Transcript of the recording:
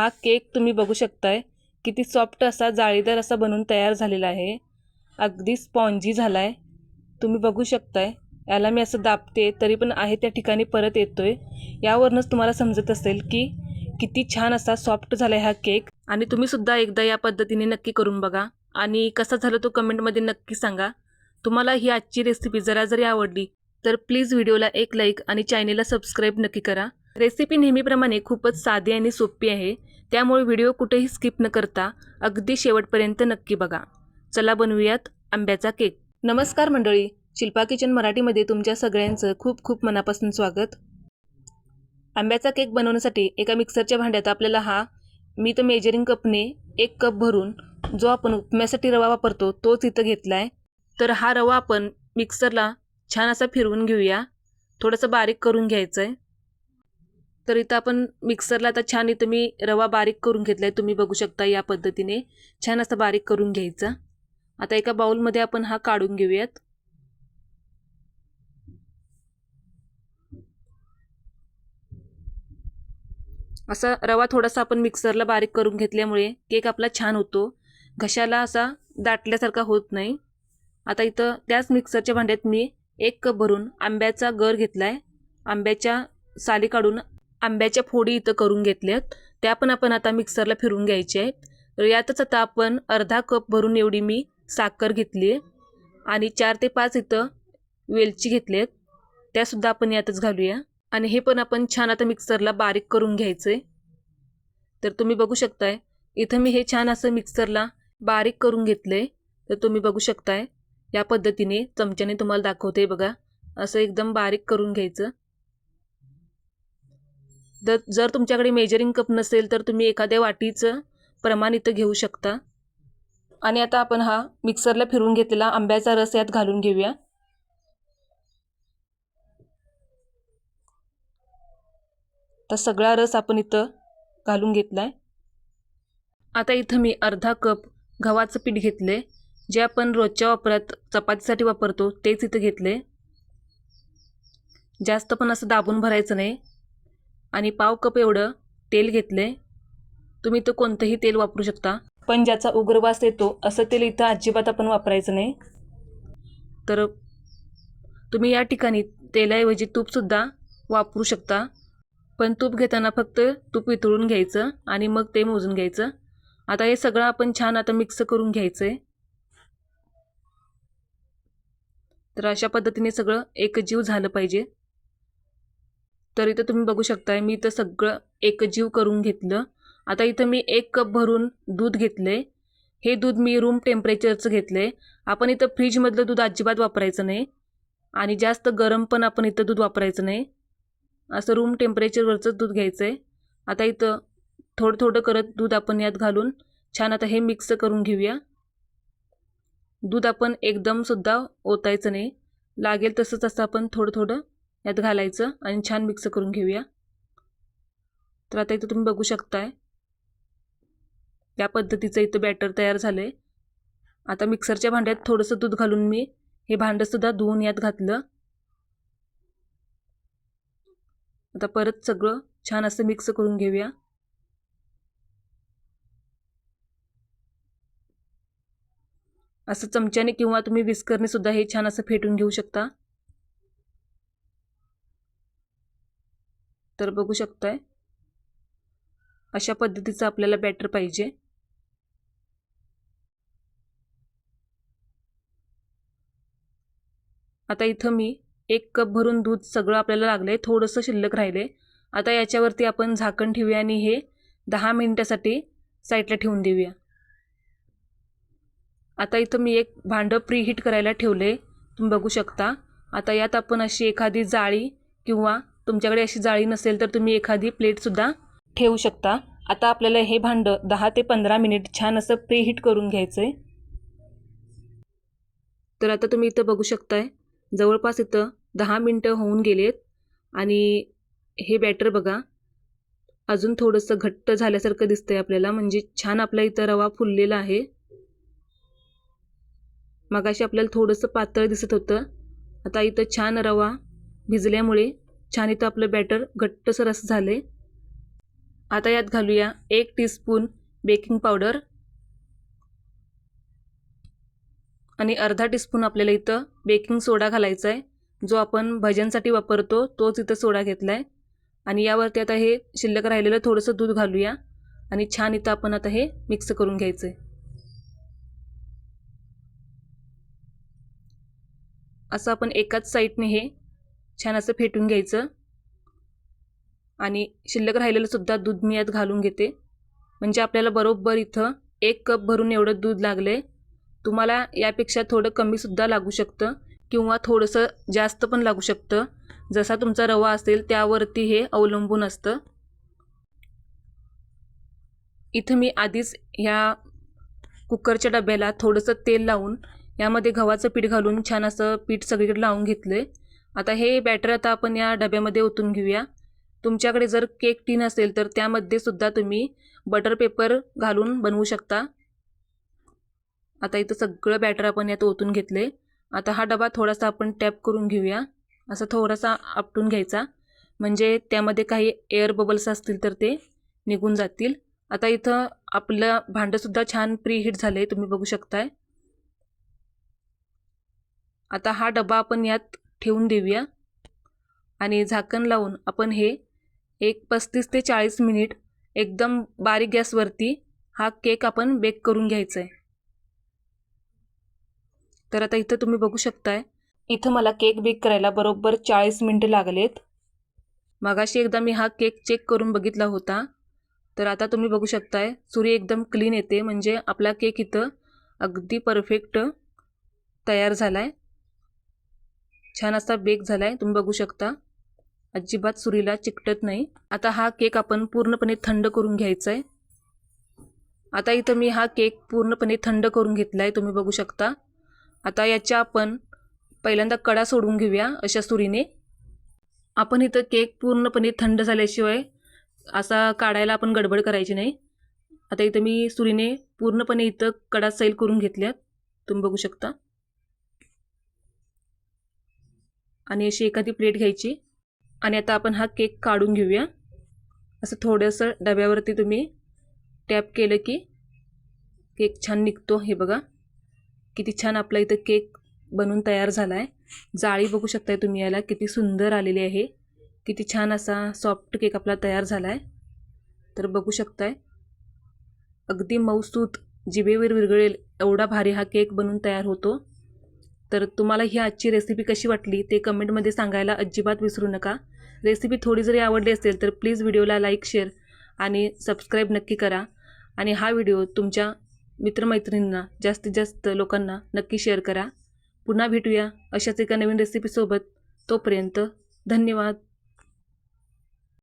हा केक तुम्ही बघू शकताय. किती सॉफ्ट असा जाळीदार असा बनून तयार झालेला आहे. अगदी स्पॉन्जी झाला आहे तुम्ही बघू शकताय. याला मी असं दाबते तरी पण आहे त्या ठिकाणी परत येतो आहे यावरूनच तुम्हाला समजत असेल की किती छान असा सॉफ्ट झाला आहे हा केक. आणि तुम्हीसुद्धा एकदा या पद्धतीने नक्की करून बघा. आणि कसा झाला तो कमेंटमध्ये नक्की सांगा. तुम्हाला ही आजची रेसिपी जरा जरी आवडली तर प्लीज व्हिडिओला एक लाईक आणि चॅनेलला सबस्क्राईब नक्की करा. रेसिपी नेहमीप्रमाणे खूपच साधी आणि सोपी आहे. त्यामुळे व्हिडिओ कुठेही स्किप न करता अगदी शेवटपर्यंत नक्की बघा. चला बनवूयात आंब्याचा केक. नमस्कार मंडळी शिल्पा किचन मराठीमध्ये तुमच्या सगळ्यांचं खूप खूप मनापासून स्वागत. आंब्याचा केक बनवण्यासाठी एका मिक्सरच्या भांड्यात आपल्याला हा मी तर मेजरिंग कपने एक कप भरून जो आपण उपम्यासाठी रवा वापरतो तोच इथं घेतला आहे तर हा रवा आपण मिक्सरला छान असा फिरवून घेऊया. थोडंसं बारीक करून घ्यायचं आहे तर इथं आपण मिक्सरला आता छान इथं मी रवा बारीक करून घेतला आहे तुम्ही बघू शकता या पद्धतीने. छान असं बारीक करून घ्यायचा. आता एका बाऊलमध्ये आपण हा काढून घेऊयात. असा रवा थोडासा आपण मिक्सरला बारीक करून घेतल्यामुळे केक आपला छान होतो. घशाला असा दाटल्यासारखा होत नाही. आता इथं त्याच मिक्सरच्या भांड्यात मी एक कप भरून आंब्याचा गर घेतला आहे आंब्याच्या साली काढून आंब्याच्या फोडी इथं करून घेतल्यात. त्या पण आपण आता मिक्सरला फिरून घ्यायच्या आहेत. तर यातच आता आपण अर्धा कप भरून एवढी मी साखर घेतली आहे. आणि चार ते पाच इथं वेलची घेतली आहेत. त्यासुद्धा आपण यातच घालूया. आणि हे पण आपण छान आता मिक्सरला बारीक करून घ्यायचं आहे तर तुम्ही बघू शकताय इथं मी हे छान असं मिक्सरला बारीक करून घेतलं आहे तर तुम्ही बघू शकताय या पद्धतीने चमच्याने तुम्हाला दाखवते बघा. असं एकदम बारीक करून घ्यायचं. तर जर तुमच्याकडे मेजरिंग कप नसेल तर तुम्ही एखाद्या वाटीचं प्रमाण इथं घेऊ शकता. आणि आता आपण हा मिक्सरला फिरून घेतलेला आंब्याचा रस यात घालून घेऊया. तर सगळा रस आपण इथं घालून घेतला आहे आता इथं मी अर्धा कप गव्हाचं पीठ घेतले जे आपण रोजच्या वापरात चपातीसाठी वापरतो तेच इथं घेतले जास्त पण असं दाबून भरायचं नाही. आणि पाव कप एवढं तेल घेतले तुम्ही तर कोणतंही तेल वापरू शकता. पण ज्याचा उग्रवास येतो असं तेल इथं अजिबात आपण वापरायचं नाही. तर तुम्ही या ठिकाणी तेलाऐवजी तूपसुद्धा वापरू शकता. पण तूप घेताना फक्त तूप वितळून घ्यायचं आणि मग ते मोजून घ्यायचं. आता हे सगळं आपण छान आता मिक्स करून घ्यायचं आहे तर अशा पद्धतीने सगळं एकजीव झालं पाहिजे. तर इथं तुम्ही बघू शकताय मी इथं सगळं एकजीव करून घेतलं. आता इथं मी एक कप भरून दूध घेतले हे दूध मी रूम टेम्परेचरचं घेतले आपण इथं फ्रीजमधलं दूध अजिबात वापरायचं नाही. आणि जास्त गरम पण आपण इथं दूध वापरायचं नाही. असं रूम टेम्परेचरवरचंच दूध घ्यायचं आहे आता इथं थोडं थोडं करत दूध आपण यात घालून छान आता हे मिक्स करून घेऊया. दूध आपण एकदमसुद्धा ओतायचं नाही. लागेल तसंच असं आपण थोडं थोडं यात घालायचं आणि छान मिक्स करून घेऊया. तर आता इथं तुम्ही बघू शकताय. या पद्धतीचं इथं बॅटर तयार झालं आहे आता मिक्सरच्या भांड्यात थोडंसं दूध घालून मी हे भांडंसुद्धा धुवून यात घातलं. आता परत सगळं छान असं मिक्स करून घेऊया. असं चमच्याने किंवा तुम्ही विस्करने सुद्धा हे छान असं फेटून घेऊ शकता. तर बघू शकताय. अशा पद्धतीचं आपल्याला बॅटर पाहिजे. आता इथं मी एक कप भरून दूध सगळं आपल्याला लागलं आहे थोडंसं शिल्लक राहिले आता याच्यावरती आपण झाकण ठेवूया आणि हे दहा मिनटासाठी साईडला ठेवून देऊया. आता इथं मी एक भांडं प्रीहीट करायला ठेवलं आहे तुम्ही बघू शकता. आता यात आपण अशी एखादी जाळी किंवा तुमच्याकडे अशी जाळी नसेल तर तुम्ही एखादी प्लेटसुद्धा ठेवू शकता. आता आपल्याला हे भांडं दहा ते पंधरा मिनिट छान असं प्रीहीट करून घ्यायचं आहे तर आता तुम्ही इथं बघू शकताय जवळपास इथं दहा मिनटं होऊन गेलेत आणि हे बॅटर बघा अजून थोडंसं घट्ट झाल्यासारखं दिसतंय आपल्याला म्हणजे छान आपला इथं रवा फुललेला आहे. मगाशी आपल्याला थोडंसं पातळ दिसत होतं आता इथं छान रवा भिजल्यामुळे छान इथं आपलं बॅटर घट्टसर असं झालं आहे आता यात घालूया एक टीस्पून बेकिंग पावडर आणि अर्धा टीस्पून आपल्याला इथं बेकिंग सोडा घालायचा आहे जो आपण भज्यांसाठी वापरतो तोच इथं सोडा घेतला आहे आणि यावरती आता हे शिल्लक राहिलेलं थोडंसं दूध घालूया. आणि छान इथं आपण आता हे मिक्स करून घ्यायचं आहे असं आपण एकाच साईडने हे छान असं फेटून घ्यायचं. आणि शिल्लक राहिलेलंसुद्धा दूध मी यात घालून घेते. म्हणजे आपल्याला बरोबर इथं एक कप भरून एवढं दूध लागलं आहे तुम्हाला यापेक्षा थोडं कमीसुद्धा लागू शकतं किंवा थोडंसं जास्त पण लागू शकतं. जसा तुमचा रवा असेल त्यावरती हे अवलंबून असतं. इथं मी आधीच ह्या कुकरच्या डब्याला थोडंसं तेल लावून यामध्ये गव्हाचं पीठ घालून छान असं पीठ सगळीकडे लावून घेतलं आहे आता हे बॅटर आता आपण या डब्यामध्ये ओतून घेऊया. तुमच्याकडे जर केक टीन असेल तर त्यामध्ये सुद्धा तुम्ही बटर पेपर घालून बनवू शकता. आता इथं सगळं बॅटर आपण यात ओतून घेतले. आता हा डबा थोडासा आपण टॅप करून घेऊया. असा थोडासा आपटून घ्यायचा. म्हणजे त्यामध्ये काही एअर बबल्स असतील तर ते निघून जातील. आता इथं आपलं भांडंसुद्धा छान प्रीहीट झालं आहे तुम्ही बघू शकताय. आता हा डबा आपण यात ठेवून देऊया. आणि झाकण लावून आपण हे एक पस्तीस ते चाळीस मिनिट एकदम बारीक गॅसवरती हा केक आपण बेक करून घ्यायचा आहे तर आता इथं तुम्ही बघू शकताय इथं मला केक बेक करायला बरोबर चाळीस मिनटं लागलेत. मगाशी एकदा मी हा केक चेक करून बघितला होता. तर आता तुम्ही बघू शकताय सुरी एकदम क्लीन येते म्हणजे आपला केक इथं अगदी परफेक्ट तयार झाला आहे छान असा बेक झाला आहे तुम्ही बघू शकता. अजिबात सुरीला चिकटत नाही. आता हा केक आपण पूर्णपणे थंड करून घ्यायचा आहे आता इथं मी हा केक पूर्णपणे थंड करून घेतला आहे तुम्ही बघू शकता. आता याच्या आपण पहिल्यांदा कडा सोडून घेऊया अशा सुरीने. आपण इथं केक पूर्णपणे थंड झाल्याशिवाय असा काढायला आपण गडबड करायची नाही. आता इथं मी सुरीने पूर्णपणे इथं कडा सैल करून घेतल्यात. तुम्ही बघू शकता. आणि अशी एखादी प्लेट घ्यायची. आणि आता आपण हा केक काढून घेऊया. असं थोडंसं डब्यावरती तुम्ही टॅप केलं की केक छान निघतो. हे बघा. किती छान आपला इथं केक बनून तयार झाला आहे जाळी बघू शकताय तुम्ही याला. किती सुंदर आलेली आहे. किती छान असा सॉफ्ट केक आपला तयार झाला आहे तर बघू शकताय. अगदी मऊसूत जिभेवर विरघळेल एवढा भारी हा केक बनून तयार होतो. तर तुम्हाला ही आजची रेसिपी कशी वाटली ते कमेंटमध्ये सांगायला अजिबात विसरू नका. रेसिपी थोडी जरी आवडली असेल तर प्लीज व्हिडिओला लाईक शेअर आणि सबस्क्राईब नक्की करा. आणि हा व्हिडिओ तुमच्या मित्रमैत्रिणींना जास्तीत जास्त लोकांना नक्की शेअर करा. पुन्हा भेटूया अशाच एका नवीन रेसिपीसोबत तोपर्यंत धन्यवाद.